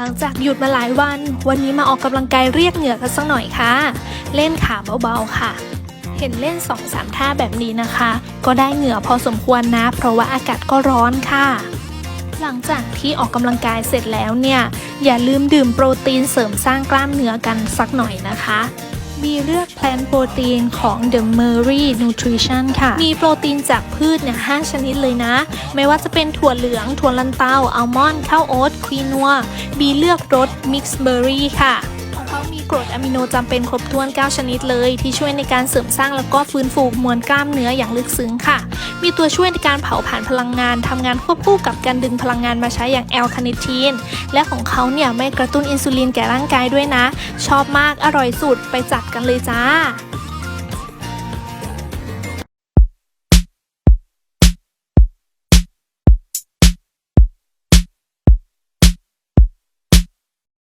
หลังจากหยุดมาหลายวัน วันนี้มาออกกำลังกายเรียกเหงื่อกันสักหน่อยค่ะ เล่นขาเบาๆค่ะ เห็นเล่น 2-3 ท่าแบบนี้นะคะ ก็ได้เหงื่อพอสมควรนะ เพราะว่าอากาศก็ร้อนค่ะ หลังจากที่ออกกำลังกายเสร็จแล้วเนี่ย อย่าลืมดื่มโปรตีนเสริมสร้างกล้ามเนื้อกันสักหน่อยนะคะ มีเลือกแพลนโปรตีนของ The Murray Nutrition ค่ะ มีโปรตีนจากพืชเนี่ย5ชนิดเลยนะ ไม่ว่าจะเป็นถั่วเหลือง ถั่วลันเตาอัลมอนด์ข้าวโอ๊ตควีนัวมีเลือกรส Mixed Berry ค่ะ เขามีกรดอะมิโนจำเป็นครบถ้วน 9 ชนิดเลย ที่ช่วยในการเสริมสร้างแล้วก็ฟื้นฟูมวลกล้ามเนื้ออย่างลึกซึ้งค่ะ มีตัวช่วยในการเผาผลาญพลังงานทำงานควบคู่กับการดึงพลังงานมาใช้อย่างแอลคาเนทีน และของเขาเนี่ยไม่กระตุ้นอินซูลินแก่ร่างกายด้วยนะ ชอบมากอร่อยสุดไปจัดกันเลยจ้า